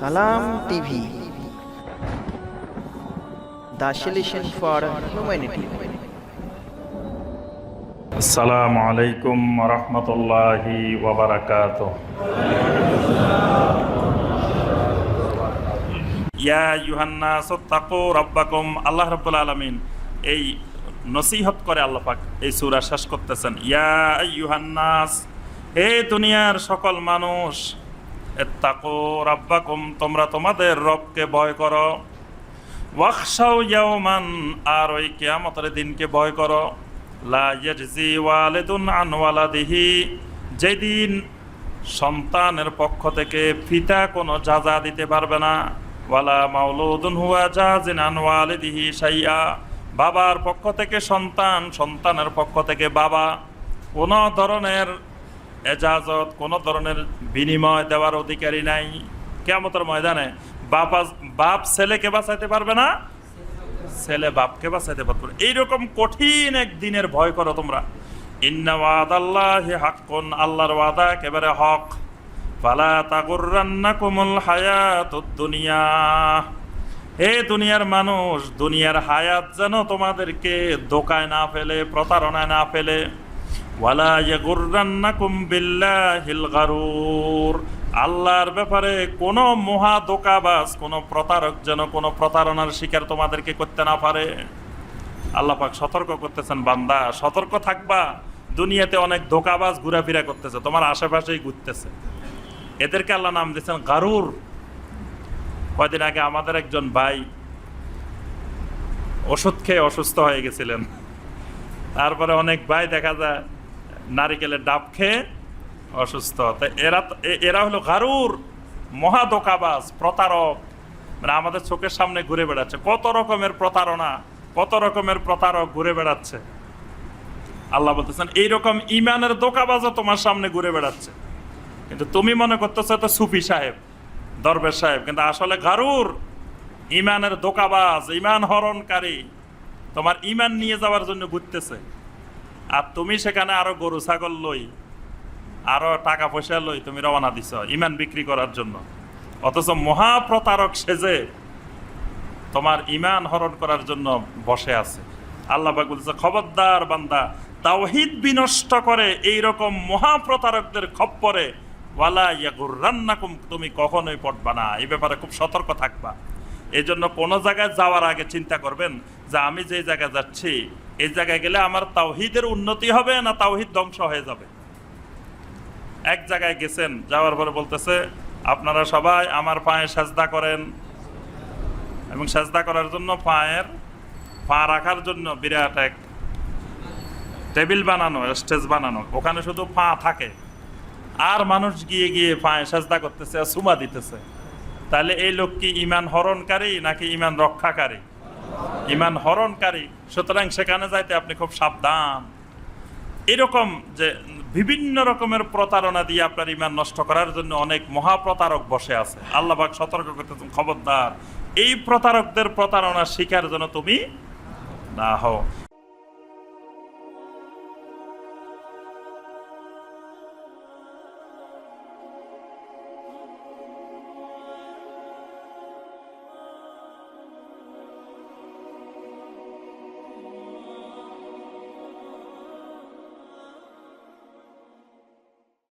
Salam TV. The solution for humanity. আসসালামু আলাইকুম রহমতুল্লাহি ওবরাকাত ইয়া ইউহান্না সত্তাকু রব্বাকুম, আল্লাহ রাব্বুল আলামিন। এই নসিহত করে আল্লাহ পাক এই সূরা শেষ করতেছেন। ইয়া ইউহান্নাস হে দুনিয়ার সকল মানুষ রব্বাকুম, তোমরা তোমাদের রবকে ভয় করো। ওয়াকশাও আর ওই কিয়ামতের দিনকে ভয় করো। লা যেদিন সন্তানের পক্ষ থেকে পিতা কোনো যাজা দিতে পারবে না। ওয়ালা মাউলুদুন হুয়া জাজিন আন ওয়ালিদিহি সাইয়া বাবার পক্ষ থেকে সন্তান, সন্তানের পক্ষ থেকে বাবা। কোনো ধরনের এজাজত কোনো ধরনের বিনিময় দেওয়ার অধিকারী নাই। কেমতের ময়দানে বাবা বাপ ছেলেকে বাঁচাইতে পারবে না? ছেলে বাপকে বাঁচাইতে পারবে এইরকম কঠিন এক দিনের ভয় করো তোমরা। ওয়াদাল্লাহি হাক্কুন, আল্লাহর ওয়াদা একেবারে হক। ফালা তাগুররান্নাকুমুল হায়াতুদ দুনিয়া। হে দুনিয়ার মানুষ, দুনিয়ার হায়াত যেন তোমাদেরকে দোকায় না ফেলে, প্রতারণায় না ফেলে। গারুর। আল্লাহর ব্যাপারে কোনো মহা দোকাবাজ কোনো প্রতারক যেন কোনো প্রতারণার শিকার তোমাদেরকে করতে না পারে। আল্লাহ পাক সতর্ক করতেছেন, বান্দা, সতর্ক থাকবা। দুনিয়াতে অনেক ধোকাবাজ ঘোরাফেরা করতেছে, তোমার আশেপাশেই ঘুরতেছে। এদেরকে আল্লাহ নাম দিয়েছেন গারুর। কয়দিন আগে আমাদের একজন ভাই ওষুধ খেয়ে অসুস্থ হয়ে গেছিলেন। তারপরে অনেক ভাই দেখা যায় নারিকেলের ডাব খেয়ে অসুস্থ। তাই এরা এরা হলো গারুর মহা দোকাবাজ প্রতারক। মানে আমাদের চোখের সামনে ঘুরে বেড়াচ্ছে। কত রকমের প্রতারণা, কত রকমের প্রতারক ঘুরে বেড়াচ্ছে। আল্লাহ বলতেছেন, এইরকম ইমানের দোকাবাজও তোমার সামনে ঘুরে বেড়াচ্ছে। কিন্তু তুমি মনে করতেছো তো সুফি সাহেব, দরবেশ সাহেব। কিন্তু আসলে গারুর ইমানের দোকাবাজ ইমান হরণকারী, তোমার ইমান নিয়ে যাওয়ার জন্য ঘুরতেছে। আর তুমি সেখানে আরও গরু, ছাগল লই, আরও টাকা পয়সা লই তুমি রওনা দিছ ইমান বিক্রি করার জন্য। অথচ মহাপ্রতারক সেজে তোমার ইমান হরণ করার জন্য বসে আছে। আল্লাহ বলছে খবরদার বান্দা, তাওহিদ বিনষ্ট করে এই রকম মহাপ্রতারকদের খপ্পরে ওয়ালা ইয়াগুররান্নাকুম, তুমি কখনোই পড়বা না। এই ব্যাপারে খুব সতর্ক থাকবা। এই জন্য কোনো জায়গায় যাওয়ার আগে চিন্তা করবেন যে আমি যে জায়গায় যাচ্ছি, এই জায়গায় গেলে আমার তাওহিদের উন্নতি হবে না তাওহিদ ধ্বংস হয়ে যাবে? এক জায়গায় গেছেন, যাওয়ার পরে বলতেছে, আপনারা সবাই আমার পায়ে সাজদা করেন। এবং সাজদা করার জন্য পায়ের পা রাখার জন্য বিরাট এক টেবিল বানানো, স্টেজ বানানো। ওখানে শুধু পা থাকে। আর মানুষ গিয়ে গিয়ে পায়ে সাজদা করতেছে আর সুমা দিতেছে। তাহলে এই লোক কি ইমান হরণকারী নাকি ইমান রক্ষাকারী? ইমান হরণকারী, সুতরাং সেখানে যাইতে আপনি খুব সাবধান। এরকম যে বিভিন্ন রকমের প্রতারণা দিয়ে আপনার ইমান নষ্ট করার জন্য অনেক মহাপ্রতারক বসে আছে। আল্লাহবাক সতর্ক করতেছেন খবরদার। এই প্রতারকদের প্রতারণা শিকার জন্য তুমি না হও।